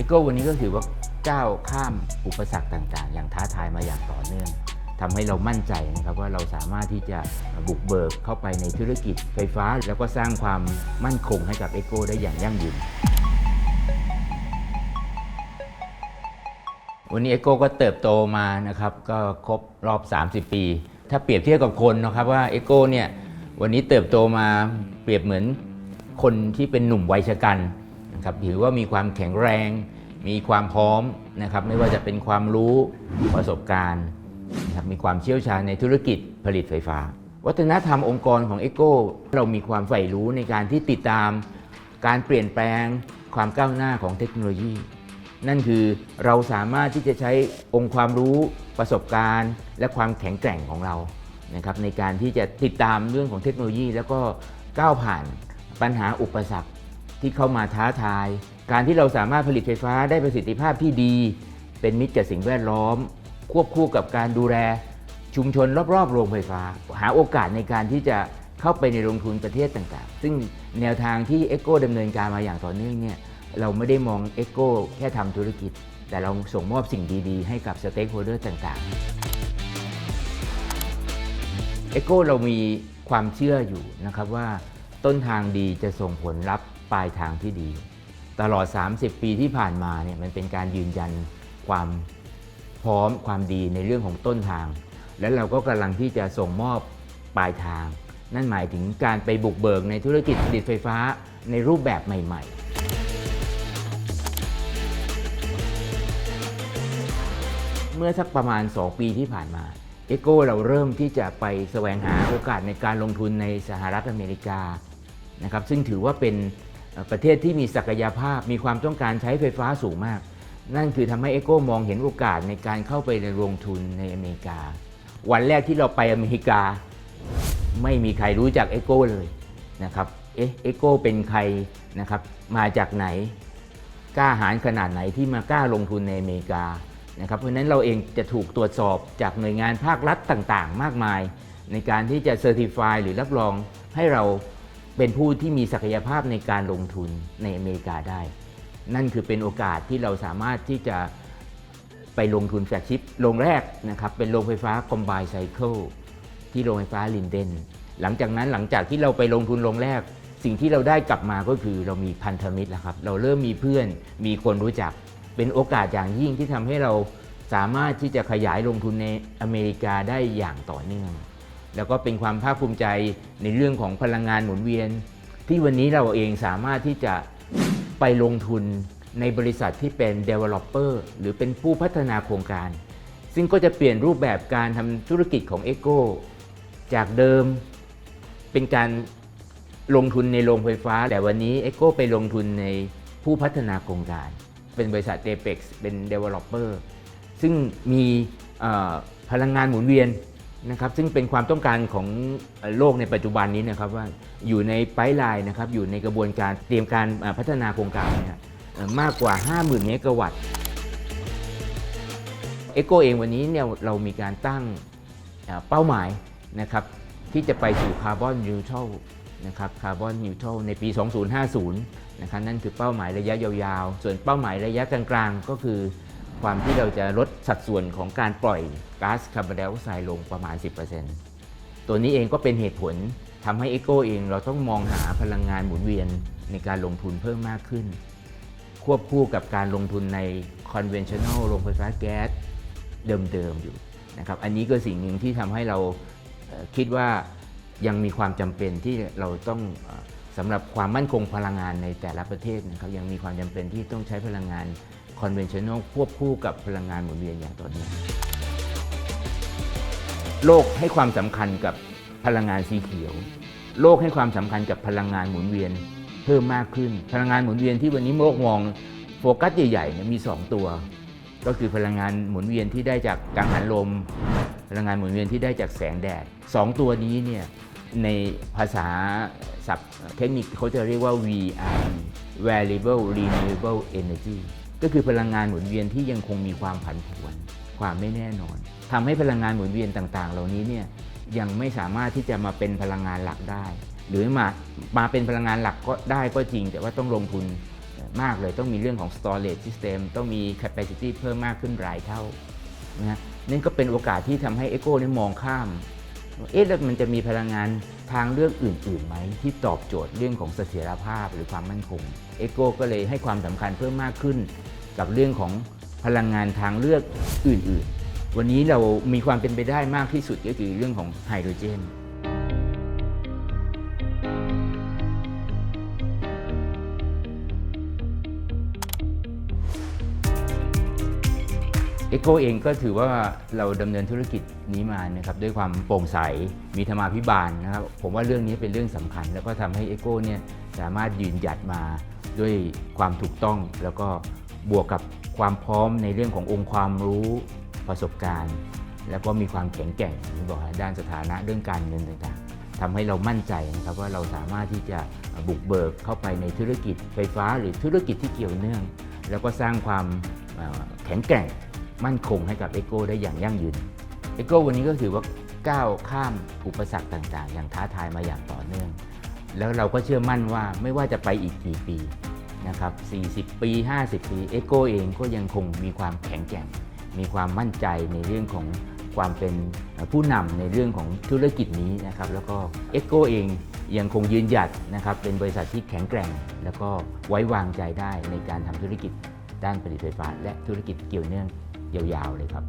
อโก้วันนี้ก็ถือว่าก้าวข้ามอุปสรรคต่างๆ อย่างท้าทายมาอย่างต่อเนื่องทำให้เรามั่นใจนะครับว่าเราสามารถที่จะบุกเบิกเข้าไปในธุรกิจไฟฟ้า แล้วก็สร้างความมั่นคงให้กับเอโก้ได้อย่างยั่งยืนวันนี้เอโก้ก็เติบโตมานะครับก็ครบรอบ 30 ปี ถ้าเปรียบเทียบกับคนนะครับว่าเอโก้เนี่ยวันนี้เติบโตมาเปรียบเหมือนคนที่เป็นหนุ่มวัยชะกัน นะครับถือว่ามีความแข็งแรง มีความพร้อมนะครับไม่ว่าจะเป็นความรู้ประสบการณ์นะครับมีความเชี่ยวชาญในธุรกิจผลิตไฟฟ้า วัฒนธรรมองค์กรของเอโก้เรามีความใฝ่รู้ในการที่ติดตามการเปลี่ยนแปลงความก้าวหน้าของเทคโนโลยี นั่นคือเราสามารถที่จะใช้องค์ความรู้ประสบการณ์ และความแข็งแกร่งของเรานะครับในการที่จะติดตามเรื่องของเทคโนโลยี แล้วก็ก้าวผ่านปัญหาอุปสรรค ที่เข้ามาท้าทาย การที่เราสามารถผลิตไฟฟ้าได้ประสิทธิภาพที่ดี เป็นมิตรกับสิ่งแวดล้อม ควบคู่กับการดูแลชุมชนรอบๆโรงไฟฟ้า หาโอกาสในการที่จะเข้าไปในลงทุนประเทศต่างๆ ซึ่งแนวทางที่เอ c โก้ดำเนินการมาอย่างต่อเนื่องเนี่ยเราไม่ได้มองเอ c โก้แค่ทำธุรกิจ แต่เราส่งมอบสิ่งดีๆ ให้กับสเต็กโฮเดอร์ต่างๆเอ c โก้เรามีความเชื่ออยู่นะครับว่า ต้นทางดีจะส่งผลรับปลายทางที่ดี ตลอด 30 ปีที่ผ่านมาเนี่ยมันเป็นการยืนยันความพร้อมความดีในเรื่องของต้นทาง และเราก็กำลังที่จะส่งมอบปลายทาง นั่นหมายถึงการไปบุกเบิกในธุรกิจผลิตไฟฟ้าในรูปแบบใหม่ ๆเมื่อสักประมาณ 2 ปีที่ผ่านมาเอโก้เราเริ่มที่จะไปแสวงหาโอกาสในการลงทุนในสหรัฐอเมริกา นะครับซึ่งถือว่าเป็นประเทศที่มีศักยภาพมีความต้องการใช้ไฟฟ้าสูงมาก นั่นคือทำให้เอโก้มองเห็นโอกาสในการเข้าไปในลงทุนในอเมริกา วันแรกที่เราไปอเมริกา ไม่มีใครรู้จักเอโก้เลยนะครับเอ๊ะเอโก้เป็นใครนะครับมาจากไหนกล้าหาญขนาดไหนที่มากล้าลงทุนในอเมริกานะครับเพราะนั้นเราเองจะถูกตรวจสอบจากหน่วยงานภาครัฐต่างๆ มากมาย ในการที่จะเซอร์ติฟายหรือรับรองให้เรา เป็นผู้ที่มีศักยภาพในการลงทุนในอเมริกาได้ นั่นคือเป็นโอกาสที่เราสามารถที่จะไปลงทุนแฟลกชิพโรงแรกนะครับเป็นโรงไฟฟ้า Combine Cycle ที่โรงไฟฟ้าลินเดนหลังจากนั้นหลังจากที่เราไปลงทุนโรงแรก สิ่งที่เราได้กลับมาก็คือเรามีพันธมิตรแล้วครับเราเริ่มมีเพื่อนมีคนรู้จัก เป็นโอกาสอย่างยิ่งที่ทำให้เราสามารถที่จะขยายลงทุนในอเมริกาได้อย่างต่อเนื่อง แล้วก็เป็นความภาคภูมิใจในเรื่องของพลังงานหมุนเวียน ที่วันนี้เราเองสามารถที่จะไปลงทุนในบริษัทที่เป็น developer หรือเป็นผู้พัฒนาโครงการ ซึ่งก็จะเปลี่ยนรูปแบบการทำธุรกิจของ e c o จากเดิมเป็นการลงทุนในโรงไฟฟ้า แต่วันนี้ e c o ไปลงทุนในผู้พัฒนาโครงการ เป็นบริษัท a p e x เป็น developer ซึ่งมีพลังงานหมุนเวียน นะครับซึ่งเป็นความต้องการของโลกในปัจจุบันนี้นะครับว่าอยู่ในไพไลน์นะครับอยู่ในกระบวนการเตรียมการพัฒนาโครงการเนี่ยมากกว่า 50,000 เมกะวัตต์เอโกเองวันนี้เนี่ยเรามีการตั้งเอ่อเป้าหมายนะครับที่จะไปสู่คาร์บอนนิวทรัลนะครับคาร์บอนนิวทรัลในปี 2050 นะครับนั่นคือเป้าหมายระยะยาวๆ ส่วนเป้าหมายระยะกลางๆ ก็คือ ความที่เราจะลดสัดส่วนของการปล่อยก๊าซคาร์บอนไดออกไซด์ลงประมาณ 10%ตัวนี้เองก็เป็นเหตุผลทำให้เอโกเองเราต้องมองหาพลังงานหมุนเวียนในการลงทุนเพิ่มมากขึ้น ควบคู่กับการลงทุนใน conventional โรงไฟฟ้าแก๊สเดิมๆอยู่นะครับอันนี้ก็สิ่งหนึ่งที่ทำให้เราคิดว่ายังมีความจำเป็นที่เราต้องสำหรับความมั่นคงพลังงานในแต่ละประเทศนะครับยังมีความจำเป็นที่ต้องใช้พลังงาน conventional ควบคู่กับพลังงานหมุนเวียนอย่างต่อเนื่องโลกให้ความสำคัญกับพลังงานสีเขียว โลกให้ความสำคัญกับพลังงานหมุนเวียนเพิ่มมากขึ้น พลังงานหมุนเวียนที่วันนี้โลกมองโฟกัสใหญ่ๆเนี่ยมี 2 ตัว ก็คือพลังงานหมุนเวียนที่ได้จากกังหันลม พลังงานหมุนเวียนที่ได้จากแสงแดดสองตัวนี้เนี่ยในภาษาศัพท์เทคนิคเขาจะเรียกว่า VRE Variable Renewable Energy ก็คือพลังงานหมุนเวียนที่ยังคงมีความผันผวน ความไม่แน่นอนทำให้พลังงานหมุนเวียนต่าง ๆ เหล่านี้เนี่ยยังไม่สามารถที่จะมาเป็นพลังงานหลักได้ หรือมามาเป็นพลังงานหลักก็ได้ก็จริง แต่ว่าต้องลงทุนมากเลยต้องมีเรื่องของ storage system ต้องมี capacity เพิ่มมากขึ้นหลายเท่านะนั่นก็เป็นโอกาสที่ทำให้ Echo นี่มองข้าม เอ๊ะแล้วมันจะมีพลังงานทางเลือกอื่นๆไหมที่ตอบโจทย์เรื่องของเสถียรภาพหรือความมั่นคงเอโกก็เลยให้ความสำคัญเพิ่มมากขึ้น กับเรื่องของพลังงานทางเลือกอื่นๆ วันนี้เรามีความเป็นไปได้มากที่สุดก็คือเรื่องของไฮโดรเจน เอโกเองก็ถือว่าเราดำเนินธุรกิจนี้มานะครับด้วยความโปร่งใสมีธรรมาภิบาลนะครับผมว่าเรื่องนี้เป็นเรื่องสำคัญ แล้วก็ทำให้เอโกเนี่ยสามารถยืนหยัดมาด้วยความถูกต้อง แล้วก็บวกกับความพร้อมในเรื่องขององค์ความรู้ประสบการณ์ แล้วก็มีความแข็งแกร่งที่บอกด้านสถานะเรื่องการเงินต่างๆทำให้เรามั่นใจนะครับว่าเราสามารถที่จะบุกเบิกเข้าไปในธุรกิจไฟฟ้า หรือธุรกิจที่เกี่ยวเนื่อง แล้วก็สร้างความแข็งแกร่ง มั่นคงให้กับเอโก้ได้อย่างยั่งยืนเอโก้วันนี้ก็ถือว่าก้าวข้ามอุปสรรคต่างๆ อย่างท้าทายมาอย่างต่อเนื่อง แล้วเราก็เชื่อมั่นว่าไม่ว่าจะไปอีกกี่ปีนะครับ40 ปี 50 ปีเอโก้เองก็ยังคงมีความแข็งแกร่ง มีความมั่นใจในเรื่องของความเป็นผู้นำในเรื่องของธุรกิจนี้นะครับแล้วก็เอโก้เองยังคงยืนหยัดนะครับเป็นบริษัทที่แข็งแกร่ง แล้วก็ไว้วางใจได้ในการทำธุรกิจด้านผลิตไฟฟ้า และธุรกิจเกี่ยวเนื่อง ยาวๆเลยครับ